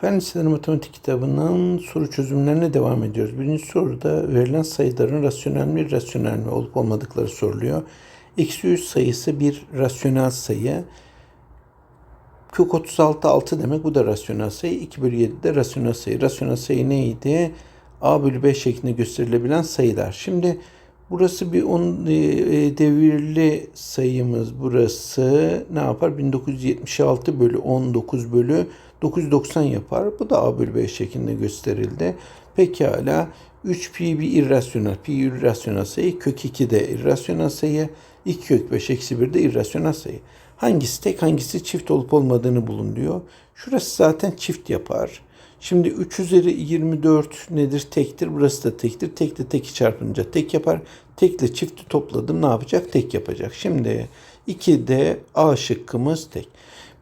Fen Liseleri Matematik kitabının soru çözümlerine devam ediyoruz. Birinci soruda verilen sayıların rasyonel mi, irrasyonel mi olup olmadıkları soruluyor. Eksi 3 sayısı bir rasyonel sayı. Kök 36 6 demek bu da rasyonel sayı. 2 bölü 7 de rasyonel sayı. Rasyonel sayı neydi? A bölü B şeklinde gösterilebilen sayılar. Şimdi burası bir on, e, e, devirli sayımız. Burası ne yapar? 1976 bölü 19 bölü 990 yapar. Bu da A bölü B şeklinde gösterildi. Pekala 3 pi bir irrasyonel. Pi irrasyonel sayı. Kök 2 de irrasyonel sayı. 2 kök 5 eksi 1 de irrasyonel sayı. Hangisi tek hangisi çift olup olmadığını bulun diyor. Şurası zaten çift yapar. Şimdi 3 üzeri 24 nedir? Tektir. Burası da tektir. Tekle teki çarpınca tek yapar. Tekle çifti topladım ne yapacak? Tek yapacak. Şimdi 2'de A şıkkımız tek.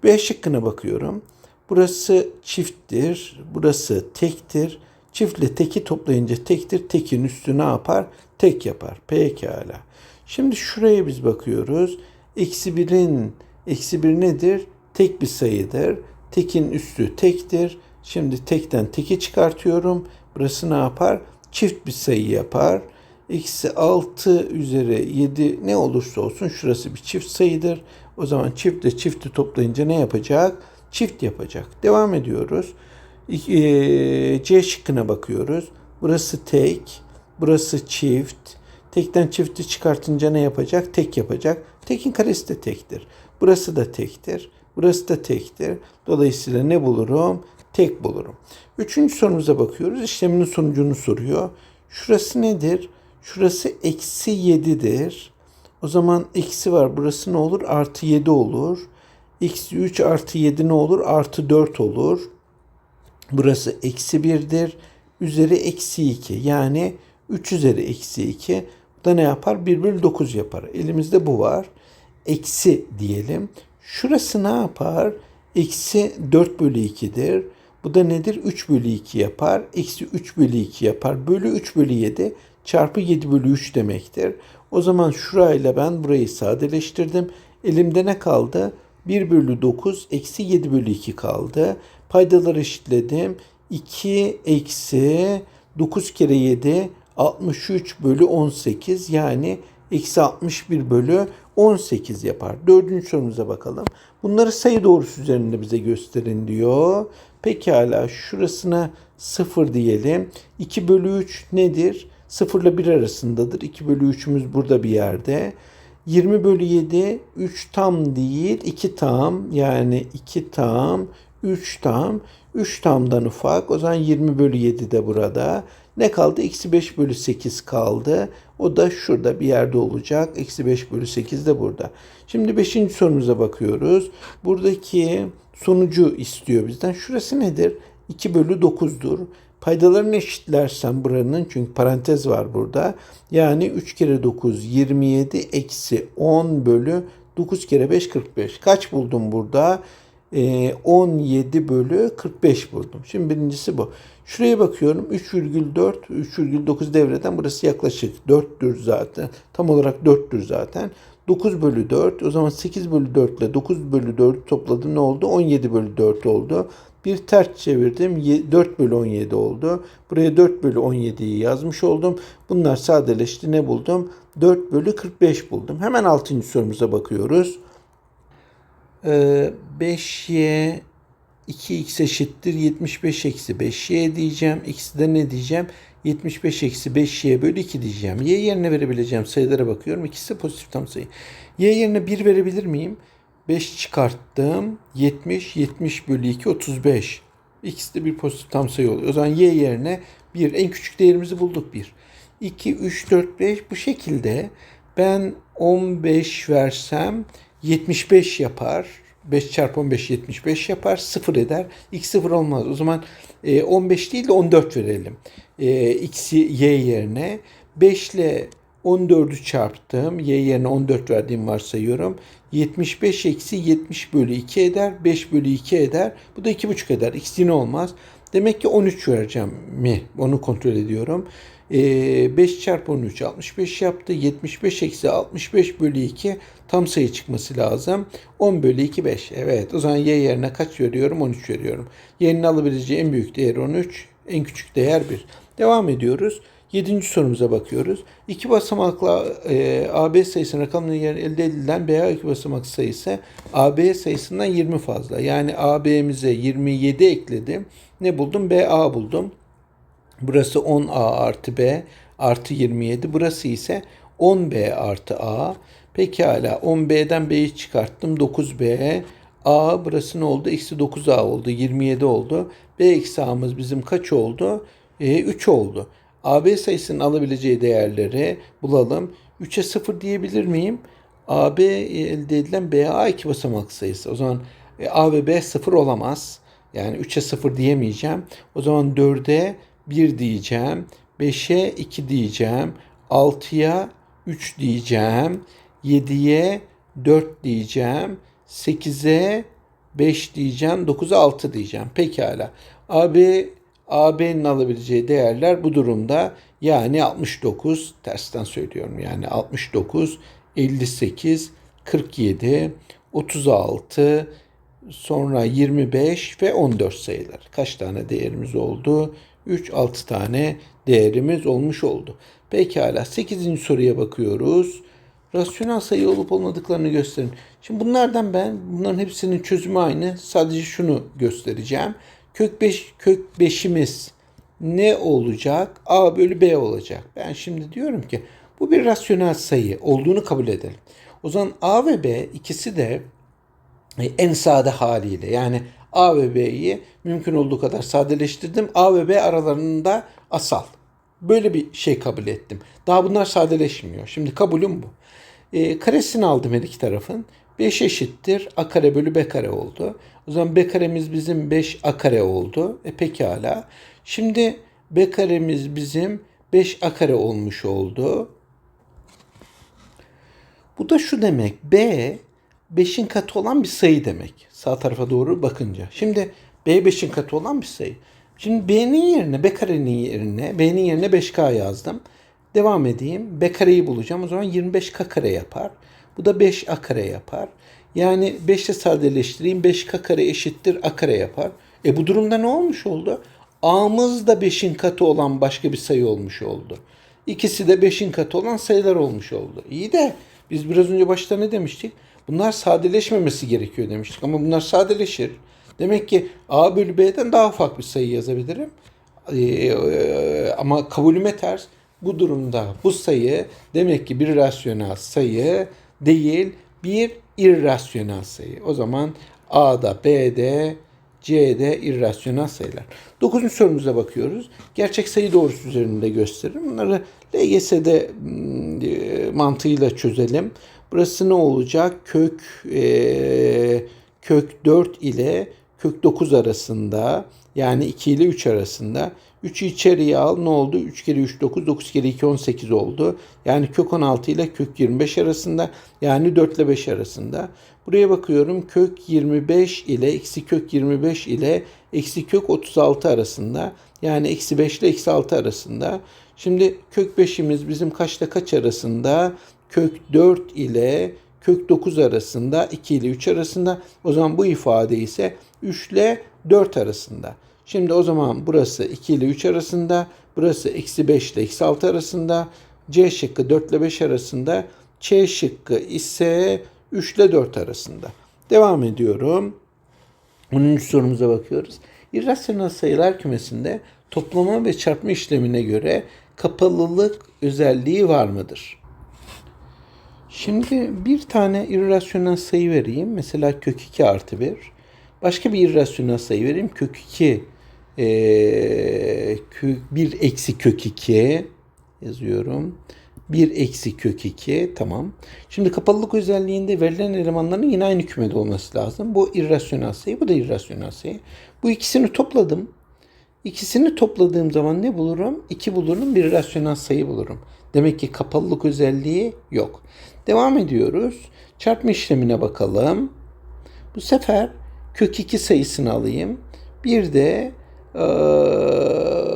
B şıkkına bakıyorum. Burası çifttir. Burası tektir. Çiftle teki toplayınca tektir. Tekin üstü ne yapar? Tek yapar. Pekala. Şimdi şuraya biz bakıyoruz. Eksi birin, eksi bir nedir? Tek bir sayıdır. Tekin üstü tektir. Şimdi tekten teki çıkartıyorum. Burası ne yapar? Çift bir sayı yapar. Eksi 6 üzeri 7 ne olursa olsun şurası bir çift sayıdır. O zaman çiftle çifti toplayınca ne yapacak? Çift yapacak. Devam ediyoruz. E, C şıkkına bakıyoruz. Burası tek, burası çift. Tekten çifti çıkartınca ne yapacak? Tek yapacak. Tekin karesi de tektir. Burası da tektir. Burası da tektir. Dolayısıyla ne bulurum? Tek bulurum. Üçüncü sorumuza bakıyoruz. İşleminin sonucunu soruyor. Şurası nedir? Şurası eksi 7'dir. O zaman eksi var. Burası ne olur? Artı 7 olur. Eksi 3 artı 7 ne olur? Artı 4 olur. Burası eksi 1'dir. Üzeri eksi 2. Yani 3 üzeri eksi 2. Bu da ne yapar? 1 bölü 9 yapar. Elimizde bu var. Eksi diyelim. Şurası ne yapar? Eksi 4 bölü 2'dir. Bu da nedir? 3 bölü 2 yapar. Eksi 3 bölü 2 yapar. Bölü 3 bölü 7 çarpı 7 bölü 3 demektir. O zaman şurayla ben burayı sadeleştirdim. Elimde ne kaldı? 1 bölü 9 eksi 7 bölü 2 kaldı. Paydaları eşitledim. 2 eksi 9 kere 7 63 bölü 18 yani eksi 61 bölü 18 yapar. Dördüncü sorumuza bakalım. Bunları sayı doğrusu üzerinde bize gösterin diyor. Pekala şurasına 0 diyelim. 2 bölü 3 nedir? 0 ile 1 arasındadır. 2 bölü 3'ümüz burada bir yerde. 20 bölü 7 3 tam değil 2 tam yani 2 tam 3 tam 3 tamdan ufak o zaman 20 bölü 7 de burada. Ne kaldı? Eksi 5 bölü 8 kaldı. O da şurada bir yerde olacak. Eksi 5 bölü 8 de burada. Şimdi 5. sorumuza bakıyoruz. Buradaki sonucu istiyor bizden. Şurası nedir? 2 bölü 9'dur. Paydalarını eşitlersem buranın çünkü parantez var burada. Yani 3 kere 9 27 eksi 10 bölü 9 kere 5 45. Kaç buldum burada? Ee, 17 bölü 45 buldum. Şimdi birincisi bu. Şuraya bakıyorum 3,4 3,9 devreden burası yaklaşık 4'tür zaten. Tam olarak 4'tür zaten. 9 bölü 4 o zaman 8 bölü 4 ile 9 bölü 4 topladım ne oldu? 17 bölü 4 oldu. Bir ters çevirdim 4 bölü 17 oldu. Buraya 4 bölü 17'yi yazmış oldum. Bunlar sadeleşti ne buldum? 4 bölü 45 buldum. Hemen 6. sorumuza bakıyoruz. Ee, 5y 2x eşittir 75 eksi 5y diyeceğim. X'i de ne diyeceğim? 75 eksi 5y bölü 2 diyeceğim. Y yerine verebileceğim sayılara bakıyorum. İkisi pozitif tam sayı. Y yerine 1 verebilir miyim? 5 çıkarttım. 70, 70 bölü 2, 35. İkisi de bir pozitif tam sayı oluyor. O zaman y yerine 1. En küçük değerimizi bulduk 1. 2, 3, 4, 5 bu şekilde ben 15 versem 75 yapar. 5 çarpı 15 75 yapar. 0 eder. X 0 olmaz. O zaman e, 15 değil de 14 verelim. E, X y yerine 5 ile 14'ü çarptım. Y yerine 14 verdiğim varsayıyorum. 75 eksi 70 bölü 2 eder. 5 bölü 2 eder. Bu da 2,5 eder. X yine olmaz. Demek ki 13 vereceğim mi? Onu kontrol ediyorum. Ee, 5 çarpı 13 65 yaptı. 75 eksi 65 bölü 2 tam sayı çıkması lazım. 10 bölü 2 5. Evet o zaman y yerine kaç veriyorum? 13 veriyorum. Y'nin alabileceği en büyük değer 13. En küçük değer 1. Devam ediyoruz. Yedinci sorumuza bakıyoruz. İki basamaklı e, AB sayısının rakamının yer elde edilen BA iki basamak sayısı AB sayısından 20 fazla. Yani AB'mize 27 ekledim. Ne buldum? BA buldum. Burası 10A artı B artı 27. Burası ise 10B artı A. Pekala 10B'den B'yi çıkarttım. 9B. A burası ne oldu? Eksi 9A oldu. 27 oldu. B eksi A'mız bizim kaç oldu? E, 3 oldu. AB sayısının alabileceği değerleri bulalım. 3'e 0 diyebilir miyim? AB elde edilen BA iki basamak sayısı. O zaman e, A ve B 0 olamaz. Yani 3'e 0 diyemeyeceğim. O zaman 4'e 1 diyeceğim. 5'e 2 diyeceğim. 6'ya 3 diyeceğim. 7'ye 4 diyeceğim. 8'e 5 diyeceğim. 9'a 6 diyeceğim. Pekala. AB AB'nin alabileceği değerler bu durumda yani 69 tersten söylüyorum yani 69 58 47 36 sonra 25 ve 14 sayılar. Kaç tane değerimiz oldu? 3 6 tane değerimiz olmuş oldu. Pekala 8. soruya bakıyoruz. Rasyonel sayı olup olmadıklarını gösterin. Şimdi bunlardan ben bunların hepsinin çözümü aynı. Sadece şunu göstereceğim. Kök 5 kök 5'imiz ne olacak? A bölü B olacak. Ben şimdi diyorum ki bu bir rasyonel sayı olduğunu kabul edelim. O zaman A ve B ikisi de e, en sade haliyle yani A ve B'yi mümkün olduğu kadar sadeleştirdim. A ve B aralarında asal. Böyle bir şey kabul ettim. Daha bunlar sadeleşmiyor. Şimdi kabulüm bu. E, karesini aldım her iki tarafın. 5 eşittir a kare bölü b kare oldu. O zaman b karemiz bizim 5 a kare oldu. E pekala. Şimdi b karemiz bizim 5 a kare olmuş oldu. Bu da şu demek. B 5'in katı olan bir sayı demek. Sağ tarafa doğru bakınca. Şimdi B 5'in katı olan bir sayı. Şimdi B'nin yerine B karenin yerine B'nin yerine 5K yazdım. Devam edeyim. B kareyi bulacağım. O zaman 25K kare yapar. Bu da 5A kare yapar. Yani 5 ile sadeleştireyim. 5K kare eşittir A kare yapar. E bu durumda ne olmuş oldu? A'mız da 5'in katı olan başka bir sayı olmuş oldu. İkisi de 5'in katı olan sayılar olmuş oldu. İyi de biz biraz önce başta ne demiştik? Bunlar sadeleşmemesi gerekiyor demiştik. Ama bunlar sadeleşir. Demek ki A bölü B'den daha ufak bir sayı yazabilirim. Ee, ama kabulüme ters. Bu durumda bu sayı demek ki bir rasyonel sayı değil bir irrasyonel sayı. O zaman A'da, B'de, C'de irrasyonel sayılar. Dokuzuncu sorumuza bakıyoruz. Gerçek sayı doğrusu üzerinde gösteririm. Bunları LGS'de mantığıyla çözelim. Burası ne olacak? Kök e, kök 4 ile kök 9 arasında yani 2 ile 3 arasında 3'ü içeriye al ne oldu? 3 kere 3 9, 9 kere 2 18 oldu. Yani kök 16 ile kök 25 arasında yani 4 ile 5 arasında. Buraya bakıyorum kök 25 ile eksi kök 25 ile eksi kök 36 arasında. Yani eksi 5 ile eksi 6 arasında. Şimdi kök 5'imiz bizim kaçta kaç arasında? Kök 4 ile kök 9 arasında 2 ile 3 arasında. O zaman bu ifade ise 3 ile 4 arasında. Şimdi o zaman burası 2 ile 3 arasında. Burası eksi 5 ile eksi 6 arasında. C şıkkı 4 ile 5 arasında. Ç şıkkı ise 3 ile 4 arasında. Devam ediyorum. 10. sorumuza bakıyoruz. İrrasyonel sayılar kümesinde toplama ve çarpma işlemine göre kapalılık özelliği var mıdır? Şimdi bir tane irrasyonel sayı vereyim. Mesela kök 2 artı 1. Başka bir irrasyonel sayı vereyim. Kök 2 e, kök, 1 eksi kök 2 yazıyorum. 1 eksi kök 2 tamam. Şimdi kapalılık özelliğinde verilen elemanların yine aynı kümede olması lazım. Bu irrasyonel sayı, bu da irrasyonel sayı. Bu ikisini topladım. İkisini topladığım zaman ne bulurum? 2 bulurum, bir rasyonel sayı bulurum. Demek ki kapalılık özelliği yok. Devam ediyoruz. Çarpma işlemine bakalım. Bu sefer kök 2 sayısını alayım. Bir de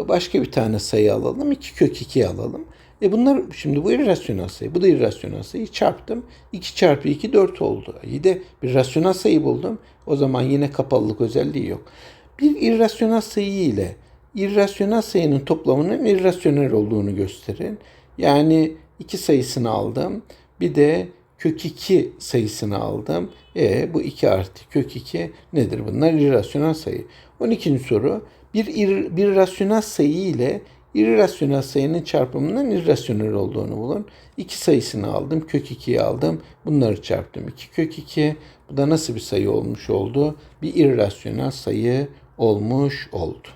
başka bir tane sayı alalım. 2 kök 2 alalım. E bunlar şimdi bu irrasyonel sayı. Bu da irrasyonel sayı. Çarptım. 2 çarpı 2 4 oldu. İyi de bir rasyonel sayı buldum. O zaman yine kapalılık özelliği yok. Bir irrasyonel sayı ile irrasyonel sayının toplamının irrasyonel olduğunu gösterin. Yani 2 sayısını aldım. Bir de kök 2 sayısını aldım. E bu 2 artı kök 2 nedir? Bunlar irrasyonel sayı. 12. soru. Bir, ir, bir rasyonel sayı ile irrasyonel sayının çarpımının irrasyonel olduğunu bulun. 2 sayısını aldım. Kök 2'yi aldım. Bunları çarptım. 2 kök 2. Bu da nasıl bir sayı olmuş oldu? Bir irrasyonel sayı olmuş oldu.